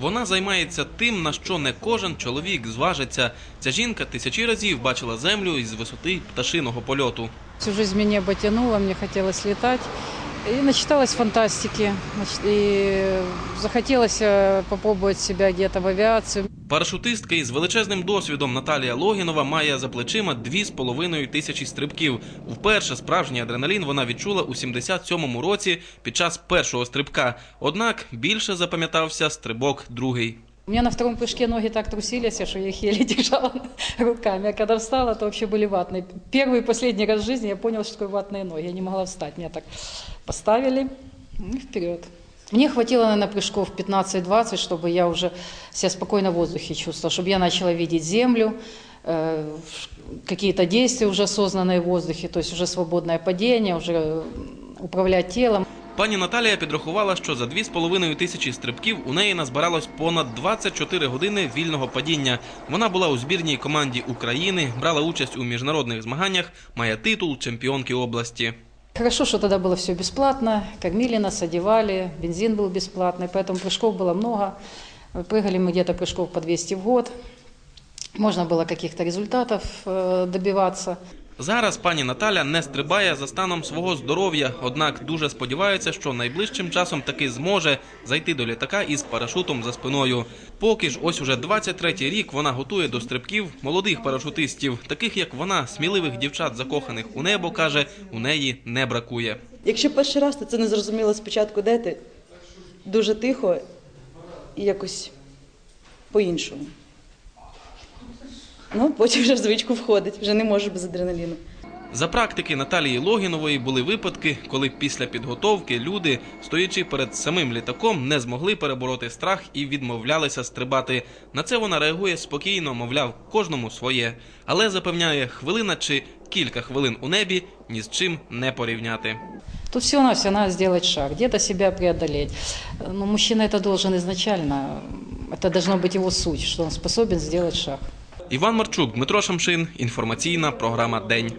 Вона займається тим, на що не кожен чоловік зважиться. Ця жінка тисячі разів бачила землю із висоти пташиного польоту. Всю жизнь меня потягнуло, тянуло, хотілося літати. летать. И начиталась фантастики. И захотелось э, попробовать себя где-то в авиацию. Парашутистка із величезним досвідом Наталія Логінова має за плечима дві з половиною тисячі стрибків. Вперше справжній адреналін вона відчула у 77-му році під час першого стрибка. Однак більше запам'ятався стрибок другий. У меня на втором прыжке ноги так трусились, что я их еле держала руками. А когда встала, то вообще были ватные. Первый и последний раз в жизни я поняла, что такое ватные ноги. Я не могла встать. Меня так поставили ну и вперед. Мне хватило, наверное, прыжков 15-20, чтобы я уже себя спокойно в воздухе чувствовала, чтобы я начала видеть землю, э, какие-то действия уже осознанные в воздухе, то есть уже свободное падение, уже э, управлять телом. Пані Наталія підрахувала, що за 2,5 тисячі стрибків у неї назбиралось понад 24 години вільного падіння. Вона була у збірній команді України, брала участь у міжнародних змаганнях, має титул чемпіонки області. Хорошо, что тогда было все бесплатно, кормили нас, одевали, бензин был бесплатный, поэтому прыжков было много. Прыгали мы где-то прыжков по 200 в год. Можно было каких-то результатов э, добиваться. Зараз пані Наталя не стрибає за станом свого здоров'я, однак дуже сподівається, що найближчим часом таки зможе зайти до літака із парашутом за спиною. Поки ж ось уже 23-й рік вона готує до стрибків молодих парашутистів, таких як вона, сміливих дівчат, закоханих у небо, каже, у неї не бракує. Якщо перший раз, то це не зрозуміло спочатку, де ти. Дуже тихо і якось по-іншому. Ну, потім вже в звичку входить, вже не можу без адреналіну. За практики Наталії Логінової були випадки, коли після підготовки люди, стоячи перед самим літаком, не змогли перебороти страх і відмовлялися стрибати. На це вона реагує спокійно, мовляв, кожному своє. Але запевняє, хвилина чи кілька хвилин у небі ні з чим не порівняти. Тут всего на все надо сделать шаг, где-то себя преодолеть. Но мужчина это должен изначально, это должно быть его суть, что он способен сделать шаг. Іван Марчук, Дмитро Шамшин. Інформаційна програма День.